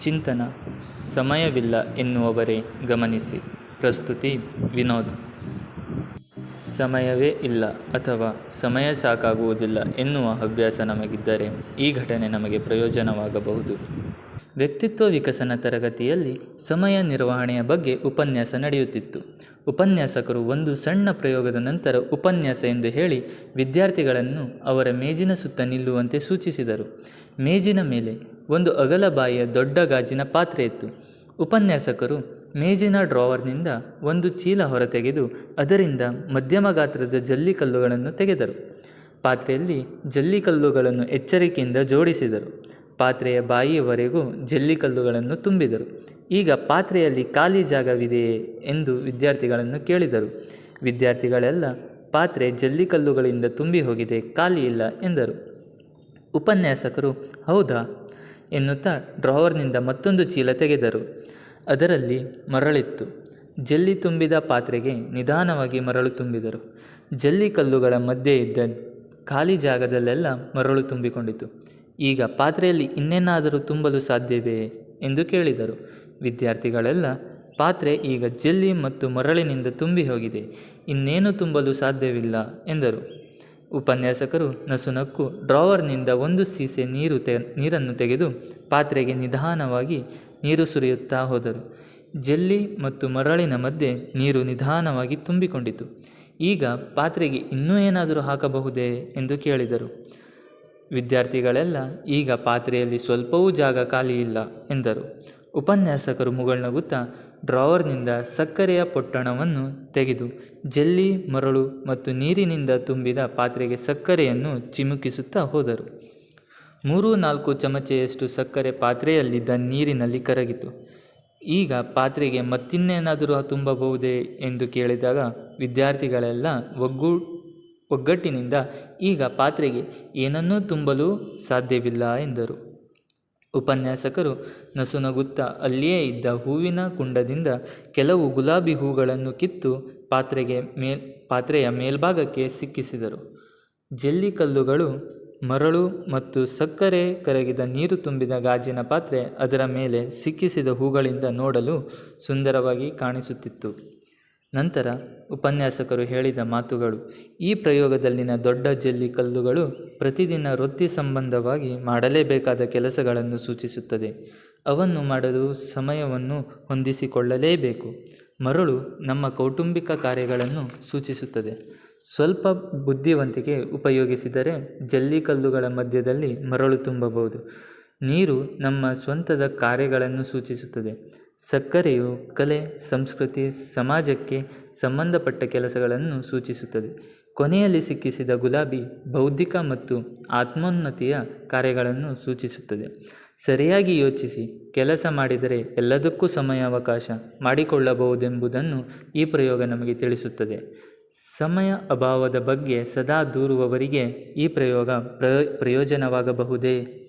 ಚಿಂತನ. ಸಮಯವಿಲ್ಲ ಎನ್ನುವವರೇ, ಗಮನಿಸಿ. ಪ್ರಸ್ತುತಿ, ವಿನೋದ್. ಸಮಯವೇ ಇಲ್ಲ ಅಥವಾ ಸಮಯ ಸಾಕಾಗುವುದಿಲ್ಲ ಎನ್ನುವ ಅಭ್ಯಾಸ ನಮಗಿದ್ದರೆ ಈ ಘಟನೆ ನಮಗೆ ಪ್ರಯೋಜನವಾಗಬಹುದು. ವ್ಯಕ್ತಿತ್ವ ವಿಕಸನ ತರಗತಿಯಲ್ಲಿ ಸಮಯ ನಿರ್ವಹಣೆಯ ಬಗ್ಗೆ ಉಪನ್ಯಾಸ ನಡೆಯುತ್ತಿತ್ತು. ಉಪನ್ಯಾಸಕರು ಒಂದು ಸಣ್ಣ ಪ್ರಯೋಗದ ನಂತರ ಉಪನ್ಯಾಸ ಎಂದು ಹೇಳಿ ವಿದ್ಯಾರ್ಥಿಗಳನ್ನು ಅವರ ಮೇಜಿನ ಸುತ್ತ ನಿಲ್ಲುವಂತೆ ಸೂಚಿಸಿದರು. ಮೇಜಿನ ಮೇಲೆ ಒಂದು ಅಗಲ ಬಾಯಿಯ ದೊಡ್ಡ ಗಾಜಿನ ಪಾತ್ರೆ ಇತ್ತು. ಉಪನ್ಯಾಸಕರು ಮೇಜಿನ ಡ್ರಾವರ್ನಿಂದ ಒಂದು ಚೀಲ ಹೊರತೆಗೆದು ಅದರಿಂದ ಮಧ್ಯಮ ಗಾತ್ರದ ಜಲ್ಲಿಕಲ್ಲುಗಳನ್ನು ತೆಗೆದರು. ಪಾತ್ರೆಯಲ್ಲಿ ಜಲ್ಲಿಕಲ್ಲುಗಳನ್ನು ಎಚ್ಚರಿಕೆಯಿಂದ ಜೋಡಿಸಿದರು. ಪಾತ್ರೆಯ ಬಾಯಿಯವರೆಗೂ ಜಲ್ಲಿಕಲ್ಲುಗಳನ್ನು ತುಂಬಿದರು. ಈಗ ಪಾತ್ರೆಯಲ್ಲಿ ಖಾಲಿ ಜಾಗವಿದೆಯೇ ಎಂದು ವಿದ್ಯಾರ್ಥಿಗಳನ್ನು ಕೇಳಿದರು. ವಿದ್ಯಾರ್ಥಿಗಳೆಲ್ಲ, ಪಾತ್ರೆ ಜಲ್ಲಿಕಲ್ಲುಗಳಿಂದ ತುಂಬಿ ಹೋಗಿದೆ, ಖಾಲಿ ಇಲ್ಲ ಎಂದರು. ಉಪನ್ಯಾಸಕರು, ಹೌದಾ? ಎನ್ನುತ್ತಾ ಡ್ರಾವರ್ನಿಂದ ಮತ್ತೊಂದು ಚೀಲ ತೆಗೆದರು. ಅದರಲ್ಲಿ ಮರಳಿತ್ತು. ಜಲ್ಲಿ ತುಂಬಿದ ಪಾತ್ರೆಗೆ ನಿಧಾನವಾಗಿ ಮರಳು ತುಂಬಿದರು. ಜಲ್ಲಿ ಕಲ್ಲುಗಳ ಮಧ್ಯೆ ಇದ್ದ ಖಾಲಿ ಜಾಗದಲ್ಲೆಲ್ಲ ಮರಳು ತುಂಬಿಕೊಂಡಿತು. ಈಗ ಪಾತ್ರೆಯಲ್ಲಿ ಇನ್ನೇನಾದರೂ ತುಂಬಲು ಸಾಧ್ಯವೇ? ಎಂದು ಕೇಳಿದರು. ವಿದ್ಯಾರ್ಥಿಗಳೆಲ್ಲ, ಪಾತ್ರೆ ಈಗ ಜೆಲ್ಲಿ ಮತ್ತು ಮರಳಿನಿಂದ ತುಂಬಿ ಹೋಗಿದೆ. ಇನ್ನೇನು ತುಂಬಲು ಸಾಧ್ಯವಿಲ್ಲ, ಎಂದರು. ಉಪನ್ಯಾಸಕರು ನಸುನಕ್ಕು ಡ್ರಾವರ್ನಿಂದ ಒಂದು ಸೀಸೆ ನೀರು ತೆ, ನೀರನ್ನು ತೆಗೆದು ಪಾತ್ರೆಗೆ ನಿಧಾನವಾಗಿ ನೀರು ಸುರಿಯುತ್ತಾ ಹೋದರು. ಜೆಲ್ಲಿ ಮತ್ತು ಮರಳಿನ ಮಧ್ಯೆ ನೀರು ನಿಧಾನವಾಗಿ ತುಂಬಿಕೊಂಡಿತು. ಈಗ ಪಾತ್ರೆಗೆ ಇನ್ನೂ ಏನಾದರೂ ಹಾಕಬಹುದೇ? ಎಂದು ಕೇಳಿದರು. ವಿದ್ಯಾರ್ಥಿಗಳೆಲ್ಲ, ಈಗ ಪಾತ್ರೆಯಲ್ಲಿ ಸ್ವಲ್ಪವೂ ಜಾಗ ಖಾಲಿ ಇಲ್ಲ ಎಂದರು. ಉಪನ್ಯಾಸಕರು ಮುಗುಳ್ನಗುತ್ತಾ ಡ್ರಾವರ್ನಿಂದ ಸಕ್ಕರೆಯ ಪೊಟ್ಟಣವನ್ನು ತೆಗೆದು, ಜಲ್ಲಿ, ಮರಳು ಮತ್ತು ನೀರಿನಿಂದ ತುಂಬಿದ ಪಾತ್ರೆಗೆ ಸಕ್ಕರೆಯನ್ನು ಚಿಮುಕಿಸುತ್ತಾ ಹೋದರು. ಮೂರು ನಾಲ್ಕು ಚಮಚೆಯಷ್ಟು ಸಕ್ಕರೆ ಪಾತ್ರೆಯಲ್ಲಿದ್ದ ನೀರಿನಲ್ಲಿ ಕರಗಿತು. ಈಗ ಪಾತ್ರೆಗೆ ಮತ್ತಿನ್ನೇನಾದರೂ ತುಂಬಬಹುದೇ? ಎಂದು ಕೇಳಿದಾಗ ವಿದ್ಯಾರ್ಥಿಗಳೆಲ್ಲ ಒಗ್ಗೂ ಒಗ್ಗಟ್ಟಿನಿಂದ ಈಗ ಪಾತ್ರೆಗೆ ಏನನ್ನೂ ತುಂಬಲು ಸಾಧ್ಯವಿಲ್ಲ ಎಂದರು. ಉಪನ್ಯಾಸಕರು ನಸುನಗುತ್ತಾ ಅಲ್ಲಿಯೇ ಇದ್ದ ಹೂವಿನ ಕುಂಡದಿಂದ ಕೆಲವು ಗುಲಾಬಿ ಹೂಗಳನ್ನು ಕಿತ್ತು ಪಾತ್ರೆಗೆ ಮೇಲ್, ಪಾತ್ರೆಯ ಮೇಲ್ಭಾಗಕ್ಕೆ ಸಿಕ್ಕಿಸಿದರು. ಜಲ್ಲಿ ಕಲ್ಲುಗಳು, ಮರಳು ಮತ್ತು ಸಕ್ಕರೆ ಕರಗಿದ ನೀರು ತುಂಬಿದ ಗಾಜಿನ ಪಾತ್ರೆ ಅದರ ಮೇಲೆ ಸಿಕ್ಕಿಸಿದ ಹೂಗಳಿಂದ ನೋಡಲು ಸುಂದರವಾಗಿ ಕಾಣಿಸುತ್ತಿತ್ತು. ನಂತರ ಉಪನ್ಯಾಸಕರು ಹೇಳಿದ ಮಾತುಗಳು, ಈ ಪ್ರಯೋಗದಲ್ಲಿನ ದೊಡ್ಡ ಜಲ್ಲಿ ಕಲ್ಲುಗಳು ಪ್ರತಿದಿನ ವೃತ್ತಿ ಸಂಬಂಧವಾಗಿ ಮಾಡಲೇಬೇಕಾದ ಕೆಲಸಗಳನ್ನು ಸೂಚಿಸುತ್ತದೆ. ಅವನ್ನು ಮಾಡಲು ಸಮಯವನ್ನು ಹೊಂದಿಸಿಕೊಳ್ಳಲೇಬೇಕು. ಮರಳು ನಮ್ಮ ಕೌಟುಂಬಿಕ ಕಾರ್ಯಗಳನ್ನು ಸೂಚಿಸುತ್ತದೆ. ಸ್ವಲ್ಪ ಬುದ್ಧಿವಂತಿಕೆ ಉಪಯೋಗಿಸಿದರೆ ಜಲ್ಲಿಕಲ್ಲುಗಳ ಮಧ್ಯದಲ್ಲಿ ಮರಳು ತುಂಬಬಹುದು. ನೀರು ನಮ್ಮ ಸ್ವಂತದ ಕಾರ್ಯಗಳನ್ನು ಸೂಚಿಸುತ್ತದೆ. ಸಕ್ಕರೆಯು ಕಲೆ, ಸಂಸ್ಕೃತಿ, ಸಮಾಜಕ್ಕೆ ಸಂಬಂಧಪಟ್ಟ ಕೆಲಸಗಳನ್ನು ಸೂಚಿಸುತ್ತದೆ. ಕೊನೆಯಲ್ಲಿ ಸಿಕ್ಕಿಸಿದ ಗುಲಾಬಿ ಬೌದ್ಧಿಕ ಮತ್ತು ಆತ್ಮೋನ್ನತಿಯ ಕಾರ್ಯಗಳನ್ನು ಸೂಚಿಸುತ್ತದೆ. ಸರಿಯಾಗಿ ಯೋಚಿಸಿ, ಕೆಲಸ ಮಾಡಿದರೆ ಎಲ್ಲದಕ್ಕೂ ಸಮಯಾವಕಾಶ ಮಾಡಿಕೊಳ್ಳಬಹುದೆಂಬುದನ್ನು ಈ ಪ್ರಯೋಗ ನಮಗೆ ತಿಳಿಸುತ್ತದೆ. ಸಮಯ ಅಭಾವದ ಬಗ್ಗೆ ಸದಾ ದೂರುವವರಿಗೆ ಈ ಪ್ರಯೋಗ ಪ್ರಯೋಜನವಾಗಬಹುದೇ?